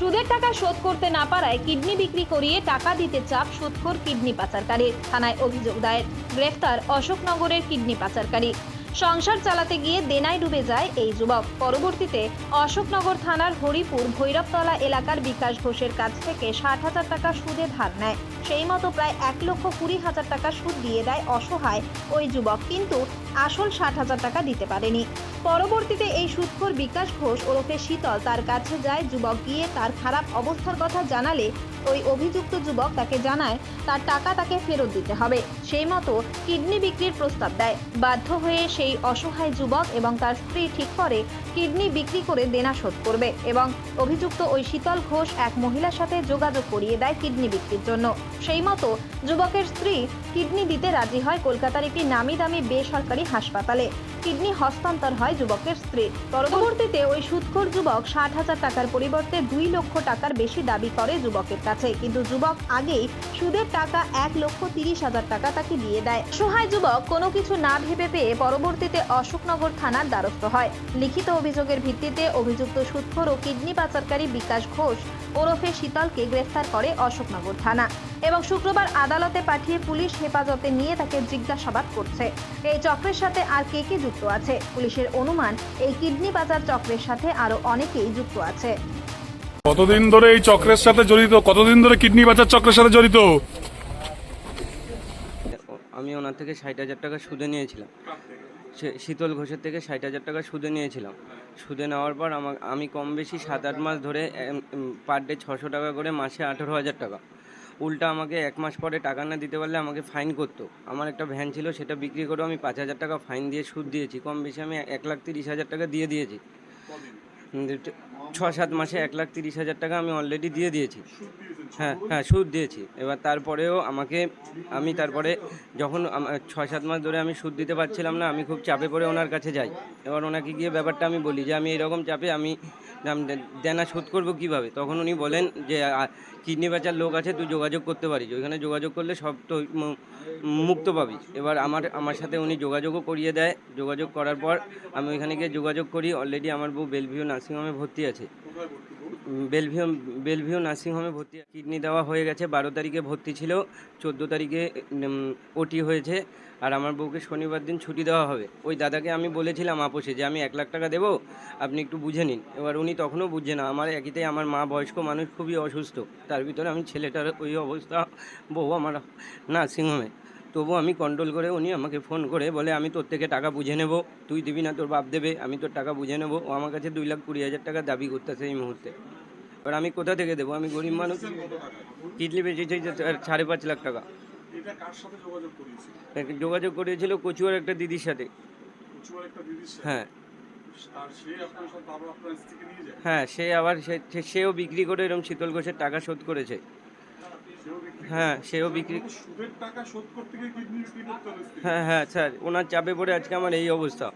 সুদের টাকা শোধ করতে না পারায় কিডনি বিক্রি করিয়ে টাকা দিতে চাপ সুদখোর কিডনি পাচারকারী থানায় অভিযোগ দায়ের। গ্রেফতার অশোকনগরের কিডনি পাচারকারী। সংসার চালাতে গিয়ে দেনায় ডুবে যায় এই যুবক। পরবর্তীতে অশোকনগর থানার হরিপুর ভৈরবতলা এলাকার বিকাশ ঘোষের কাছ থেকে ষাট হাজার টাকা সুদে ধার নেয়। সেই মতো প্রায় এক লক্ষ কুড়ি হাজার টাকা সুদ দিয়ে দেয় অসহায় ওই যুবক, কিন্তু আসল ষাট হাজার টাকা দিতে পারেনি। পরবর্তীতে এই সুদখোর বিকাশ ঘোষ ওরফে শীতল তার কাছে যায়, যুবক গিয়ে তার খারাপ অবস্থার কথা জানালে ওই অভিযুক্ত যুবক তাকে জানায় তার টাকা তাকে ফেরত দিতে হবে। সেই মতো কিডনি বিক্রির প্রস্তাব দেয়। বাধ্য হয়ে সেই অসহায় যুবক এবং তার স্ত্রী ঠিক করে কিডনি বিক্রি করে দেনা শোধ করবে এবং অভিযুক্ত ওই শীতল ঘোষ এক মহিলার সাথে যোগাযোগ করিয়ে দেয় কিডনি বিক্রির জন্য। সেই মতো যুবকের স্ত্রী কিডনি দিতে রাজি হয় কলকাতার একটি নামি দামি বেসরকারি হাসপাতালে। কিডনি হস্তান্তর হয় যুবকের স্ত্রী। পরবর্তীতে ওই সুদখোর যুবক ষাট হাজার টাকার পরিবর্তে দুই লক্ষ টাকার বেশি দাবি করে যুবকের কাছে। কিন্তু যুবক আগেই সুদের টাকা এক লক্ষ তিরিশ হাজার টাকা তাকে দিয়ে দেয়। সহায় যুবক কোনো কিছু না ভেবে পেয়ে পরবর্তীতে অশোকনগর থানার দ্বারস্থ হয়। লিখিত অভিযোগের ভিত্তিতে অভিযুক্ত সুদখোর ও কিডনি পাচারকারী বিকাশ ঘোষ ওরফে শীতলকে গ্রেফতার করে অশোকনগর থানা। এবং শুক্রবার আদালতে পাঠিয়ে পুলিশ হেফাজতে নিয়ে তাকে জিজ্ঞাসাবাদ করছে। এই চক্রের সাথে আর কে কে যুক্ত আছে? পুলিশের অনুমান এই কিডনি পাচার চক্রের সাথে আরও অনেকেই যুক্ত আছে। কতদিন ধরে এই চক্রের সাথে জড়িত? কতদিন ধরে কিডনি বাঁচার চক্রের সাথে জড়িত? আমি ওনার থেকে ষাট হাজার টাকা সুদে নিয়েছিলাম। শীতল ঘোষের থেকে ষাট হাজার টাকা সুদে নিয়েছিলাম। সুদে নেওয়ার পর আমার আমি কম বেশি সাত আট মাস ধরে পার ডে ছশো টাকা করে মাসে আঠেরো হাজার টাকা। উল্টা আমাকে এক মাস পরে টাকা না দিতে পারলে আমাকে ফাইন করতো। আমার একটা ভ্যান ছিল সেটা বিক্রি করেও আমি পাঁচ হাজার টাকা ফাইন দিয়ে সুদ দিয়েছি। কম বেশি আমি এক লাখ তিরিশ হাজার টাকা দিয়ে দিয়েছি। ছ সাত মাসে এক লাখ তিরিশ হাজার টাকা আমি অলরেডি দিয়ে দিয়েছি? হ্যাঁ হ্যাঁ সুদ দিয়েছি। এবার তারপরেও আমাকে, আমি তারপরে যখন ছয় সাত মাস ধরে আমি সুদ দিতে পারছিলাম না, আমি খুব চাপে পড়ে ওনার কাছে যাই। এবার ওনাকে গিয়ে ব্যাপারটা আমি বলি যে, আমি এরকম চাপে আমি দেনা শোধ করব কীভাবে? তখন উনি বলেন যে কিডনি বেচার লোক আছে, তুই যোগাযোগ করতে পারিস। ওইখানে যোগাযোগ করলে সব তো মুক্ত পাবি এবার আমার আমার সাথে উনি যোগাযোগও করিয়ে দেয়। যোগাযোগ করার পর আমি ওইখানে গিয়ে যোগাযোগ করি। অলরেডি আমার বউ বেলভিউ নার্সিংহোমে ভর্তি আছে। বেলভিউ বেলভিউ নার্সিংহোমে ভর্তি, কিডনি দেওয়া হয়ে গেছে। বারো তারিখে ভর্তি ছিল, চোদ্দ তারিখে ওটি হয়েছে। আর আমার বউকে শনিবার দিন ছুটি দেওয়া হবে। ওই দাদাকে আমি বলেছিলাম আপোষে যে, আমি এক লাখ টাকা দেবো, আপনি একটু বুঝে নিন। এবার উনি তখনও বুঝছে না। আমার একইতেই আমার মা বয়স্ক মানুষ, খুবই অসুস্থ। তার ভিতরে আমি ছেলেটার ওই অবস্থা, বউ আমার নার্সিংহোমে। তবু আমি কন্ট্রোল করে উনি আমাকে ফোন করে বলে আমি তোর থেকে টাকা বুঝে নেব তুই দিবি না তোর বাপ দেবে আমি তোর টাকা বুঝে নেব। ও আমার কাছে দুই লাখ কুড়ি হাজার টাকা দাবি করতেছে এই মুহূর্তে। এবার আমি কোথা থেকে দেবো? আমি গরিব মানুষ। কিডনি বেঁচেছে সাড়ে পাঁচ লাখ টাকা। যোগাযোগ করিয়েছিল? করেছিল কচুয়ার একটা দিদির সাথে। কচুয়ার একটা দিদির সাথে? হ্যাঁ। হ্যাঁ সে আবার সেও বিক্রি করে এরকম শীতল ঘোষের টাকা শোধ করেছে। হ্যাঁ সেও বিক্রি সুদের টাকা শোধ করতে গিয়ে কিডনি বিক্রি করতে হ্যাঁ হ্যাঁ স্যার ওনার চাপে পড়ে আজকে আমার এই অবস্থা।